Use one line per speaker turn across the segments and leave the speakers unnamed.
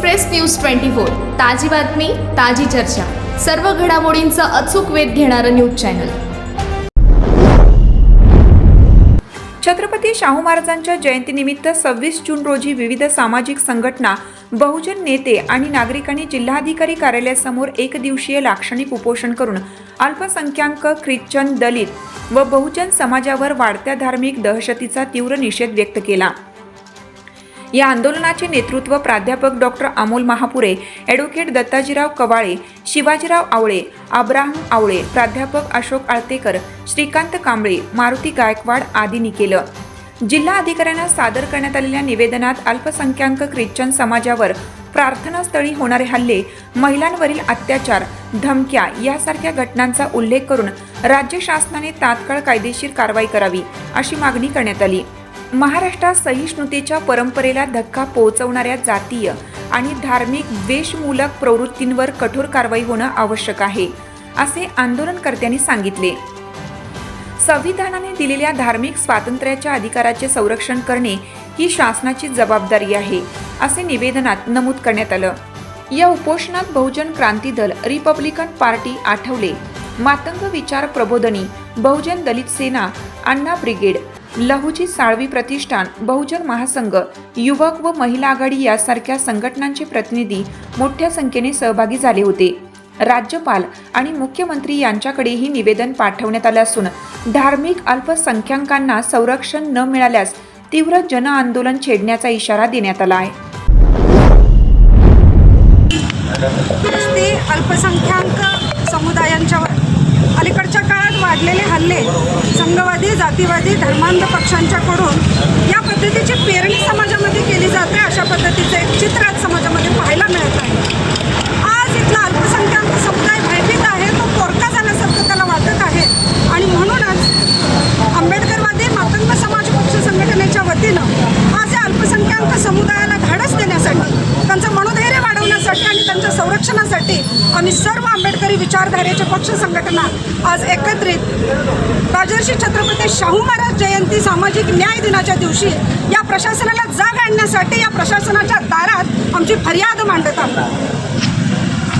Express news twenty four. ताजी बातमी ताजी चर्चा. सर्व घडामोडींचा अचूक वेध घेणारं न्यूज चॅनल.
छत्रपती शाहू महाराजांच्या जयंतीनिमित्त सव्वीस जून रोजी विविध सामाजिक संघटना बहुजन नेते आणि नागरिकांनी जिल्हाधिकारी कार्यालयासमोर एक दिवसीय लाक्षणिक उपोषण करून अल्पसंख्याक ख्रिश्चन दलित व बहुजन समाजावर वाढत्या धार्मिक दहशतीचा तीव्र निषेध व्यक्त केला. या आंदोलनाचे नेतृत्व प्राध्यापक doctor Amol Mahapure advocate Dattajirao Kawale Shivajirao Awale Abraham Awale प्राध्यापक अशोक आळतेकर श्रीकांत कांबळे मारुती गायकवाड आदींनी केलं. जिल्हा अधिकाऱ्यांना सादर करण्यात आलेल्या निवेदनात अल्पसंख्याक ख्रिश्चन समाजावर प्रार्थनास्थळी होणारे हल्ले महिलांवरील अत्याचार धमक्या यासारख्या घटनांचा उल्लेख करून राज्य शासनाने तात्काळ कायदेशीर कारवाई करावी अशी मागणी करण्यात आली. महाराष्ट्रात सहिष्णुतेच्या परंपरेला धक्का पोहोचवणाऱ्या जातीय आणि धार्मिक द्वेषमूलक प्रवृत्तींवर कठोर कारवाई होणं आवश्यक आहे असे आंदोलनकर्त्यांनी सांगितले. संविधानाने दिलेल्या धार्मिक स्वातंत्र्याच्या अधिकाराचे संरक्षण करणे ही शासनाची जबाबदारी आहे असे निवेदनात नमूद करण्यात आलं. या उपोषणात बहुजन क्रांती दल Republican party Athawale. Matang Vichar Prabodhini Bahujan Dalit Sena Anna brigade Lahuji Salvi प्रतिष्ठान बहुजन महासंघ युवक व महिला आघाडी यासारख्या संघटनांचे प्रतिनिधी मोठ्या संख्येने सहभागी झाले होते. राज्यपाल आणि मुख्यमंत्री यांच्याकडेही निवेदन पाठवण्यात आलं असून धार्मिक अल्पसंख्याकांना संरक्षण न मिळाल्यास तीव्र जनआंदोलन छेडण्याचा इशारा देण्यात आला आहे.
ते अल्पसंख्याक समुदायांच्या अलीकडच्या काळात जातीवादी धर्मांध पक्षांच्याकडून या पद्धतीची पेरणी समाजामध्ये केली जाते अशा पद्धतीचं एक चित्र आज समाजामध्ये पाहायला मिळत आहे आज इथला अल्पसंख्याक समुदाय भयभीत आहे तो पोरका झाल्यासारखं त्याला वाटत आहे आणि म्हणूनच आंबेडकरवादी मातंग समाज पक्ष संघटनेच्या वतीनं आज या अल्पसंख्याक समुदायाला धाडस देण्यासाठी त्यांचं मनोधैर्य वाढवण्यासाठी आणि संरक्षणासाठी आम्ही सर्व आंबेडकरी विचारधारेच्या पक्ष संघटना आज एकत्रित राजर्षी छत्रपती शाहू महाराज जयंती सामाजिक न्याय दिनाच्या दिवशी या प्रशासनाला जाग आणण्यासाठी या प्रशासनाच्या दारात आमची फरियाद मांडत आहोत.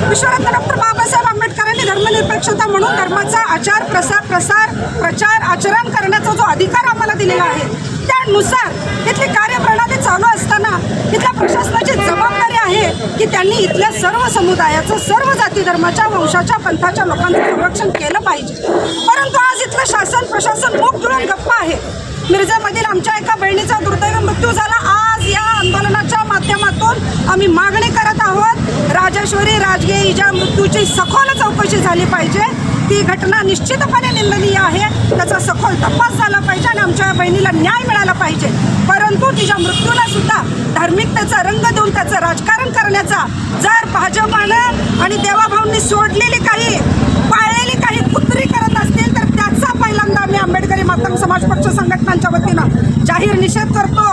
विश्वरत्न डॉक्टर बाबासाहेब आंबेडकरांनी धर्मनिरपेक्षता म्हणून धर्माचा आचार प्रसार प्रसार प्रचार आचरण करण्याचा जो अधिकार आम्हाला दिलेला आहे त्यानुसार इथली कार्यप्रणाली चालू असताना इथल्या प्रशासनाची जबाबदारी आहे की त्यांनी इथल्या सर्व समुदायाचं सर्व जाती धर्माच्या वंशाच्या पंथाच्या लोकांचं संरक्षण केलं पाहिजे. परंतु आज इथलं शासन प्रशासन खूप गिळून गप्प आहे. मिरजेमधील आमच्या एका बहिणीचा दुर्दैव मृत्यू झाला. आज या आंदोलनाच्या माध्यमातून आम्ही मागणी करत आहोत राजेश्वरी राजगे हिच्या मृत्यूची सखोल चौकशी झाली पाहिजे. ती घटना निश्चितपणे निंदनीय आहे. त्याचा सखोल तपास झाला पाहिजे आणि आमच्या बहिणीला न्याय मिळाला पाहिजे. परंतु तिच्या मृत्यूला सुद्धा धार्मिकतेचा रंग देऊन त्याचं राजकारण करण्याचा जर भाजपानं आणि देवाभाऊंनी सोडलेली काही पाळलेली काही कुत्री करत असतील तर त्याचा पहिल्यांदा आम्ही आंबेडकरी मातंग समाज पक्ष संघटनांच्या वतीनं जाहीर निषेध करतो.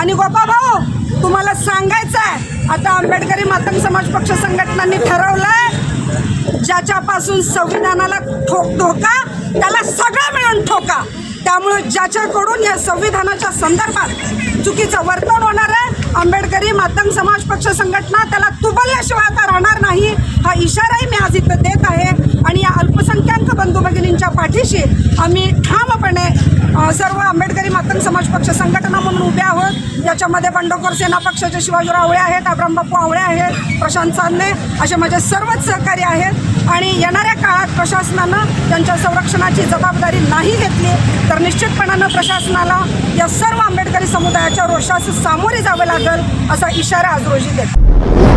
आणि गोपा भाऊ तुम्हाला सांगायचं आहे आता आंबेडकरी मातंग समाज पक्ष संघटनांनी ठरवलंय ज्याच्यापासून संविधानाला ठोक धोका त्याला सगळं मिळून ठोका. त्यामुळे ज्याच्याकडून या संविधानाच्या संदर्भात चुकीचं वर्तन होणार आहे आंबेडकरी मातंग समाज पक्ष संघटना त्याला तुबलल्याशिवाय आता राहणार नाही. हा इशाराही मी आज इथं देत आहे. आणि या अल्पसंख्याक बंधू भगिनींच्या पाठीशी आम्ही ठामपणे सर्व आंबेडकरी मातंग समाज पक्ष संघटना म्हणून उभे आहोत. याच्यामध्ये बंडखोर सेना पक्षाचे शिवाजीराव आवळे आहेत अब्राम बापू आवळे आहेत प्रशांत चांदणे असे माझे सर्वच सहकारी आहेत. आणि येणाऱ्या काळात प्रशासनानं त्यांच्या संरक्षणाची जबाबदारी नाही घेतली तर निश्चितपणानं प्रशासनाला या सर्व आंबेडकरी समुदायाच्या रोषास सामोरे जावं लागेल असा इशारा आज रोजी देतो